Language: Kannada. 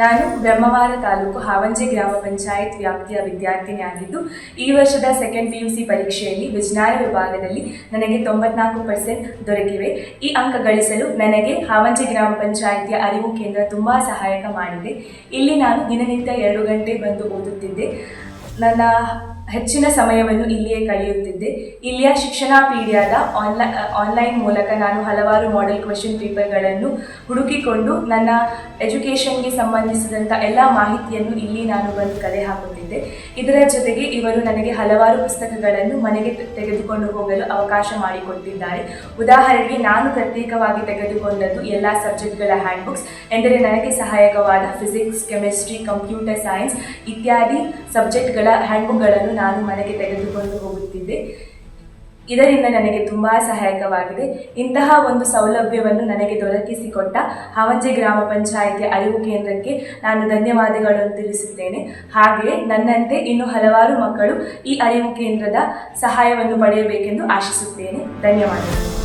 ನಾನು ಬ್ರಹ್ಮವಾರ ತಾಲೂಕು ಹಾವಂಜೆ ಗ್ರಾಮ ಪಂಚಾಯತ್ ವ್ಯಾಪ್ತಿಯ ವಿದ್ಯಾರ್ಥಿನಿಯಾಗಿದ್ದು, ಈ ವರ್ಷದ ಸೆಕೆಂಡ್ ಪಿ ಯು ಸಿ ಪರೀಕ್ಷೆಯಲ್ಲಿ ವಿಜ್ಞಾನ ವಿಭಾಗದಲ್ಲಿ ನನಗೆ ತೊಂಬತ್ನಾಲ್ಕು ಪರ್ಸೆಂಟ್ ದೊರಕಿವೆ. ಈ ಅಂಕ ಗಳಿಸಲು ನನಗೆ ಹಾವಂಜೆ ಗ್ರಾಮ ಪಂಚಾಯಿತಿಯ ಅರಿವು ಕೇಂದ್ರ ತುಂಬ ಸಹಾಯಕ ಮಾಡಿದೆ. ಇಲ್ಲಿ ನಾನು ದಿನನಿತ್ಯ ಎರಡು ಗಂಟೆ ಬಂದು ಓದುತ್ತಿದ್ದೆ. ನನ್ನ ಹೆಚ್ಚಿನ ಸಮಯವನ್ನು ಇಲ್ಲಿಯೇ ಕಳೆಯುತ್ತಿದ್ದೆ. ಇಲ್ಲಿಯ ಶಿಕ್ಷಣ ಪೀಡಿಯಾದ ಆನ್ಲೈ ಆನ್ಲೈನ್ ಮೂಲಕ ನಾನು ಹಲವಾರು ಮಾಡೆಲ್ ಕ್ವೆಶನ್ ಪೇಪರ್ಗಳನ್ನು ಹುಡುಕಿಕೊಂಡು ನನ್ನ ಎಜುಕೇಷನ್ಗೆ ಸಂಬಂಧಿಸಿದಂಥ ಎಲ್ಲ ಮಾಹಿತಿಯನ್ನು ಇಲ್ಲಿ ನಾನು ಬಂದು ಕಲೆ ಹಾಕುತ್ತಿದ್ದೆ. ಇದರ ಜೊತೆಗೆ ಇವರು ನನಗೆ ಹಲವಾರು ಪುಸ್ತಕಗಳನ್ನು ಮನೆಗೆ ತೆಗೆದುಕೊಂಡು ಹೋಗಲು ಅವಕಾಶ ಮಾಡಿಕೊಟ್ಟಿದ್ದಾರೆ. ಉದಾಹರಣೆಗೆ ನಾನು ಪ್ರತ್ಯೇಕವಾಗಿ ತೆಗೆದುಕೊಂಡದ್ದು ಎಲ್ಲ ಸಬ್ಜೆಕ್ಟ್ಗಳ ಹ್ಯಾಂಡ್ ಬುಕ್ಸ್ ಎಂದರೆ ನನಗೆ ಸಹಾಯಕವಾದ ಫಿಸಿಕ್ಸ್ ಕೆಮಿಸ್ಟ್ರಿ ಕಂಪ್ಯೂಟರ್ ಸೈನ್ಸ್ ಇತ್ಯಾದಿ ಸಬ್ಜೆಕ್ಟ್ಗಳ ಹ್ಯಾಂಡ್ಬುಕ್ಗಳನ್ನು ನಾನು ಮನೆಗೆ ತೆಗೆದುಕೊಂಡು ಹೋಗುತ್ತಿದ್ದೆ. ಇದರಿಂದ ನನಗೆ ತುಂಬ ಸಹಾಯಕವಾಗಿದೆ. ಇಂತಹ ಒಂದು ಸೌಲಭ್ಯವನ್ನು ನನಗೆ ದೊರಕಿಸಿಕೊಟ್ಟ ಹಾವಂಜೆ ಗ್ರಾಮ ಪಂಚಾಯಿತಿ ಅರಿವು ಕೇಂದ್ರಕ್ಕೆ ನಾನು ಧನ್ಯವಾದಗಳನ್ನು ತಿಳಿಸುತ್ತೇನೆ. ಹಾಗೆಯೇ ನನ್ನಂತೆ ಇನ್ನು ಹಲವಾರು ಮಕ್ಕಳು ಈ ಅರಿವು ಕೇಂದ್ರದ ಸಹಾಯವನ್ನು ಪಡೆಯಬೇಕೆಂದು ಆಶಿಸುತ್ತೇನೆ. ಧನ್ಯವಾದಗಳು.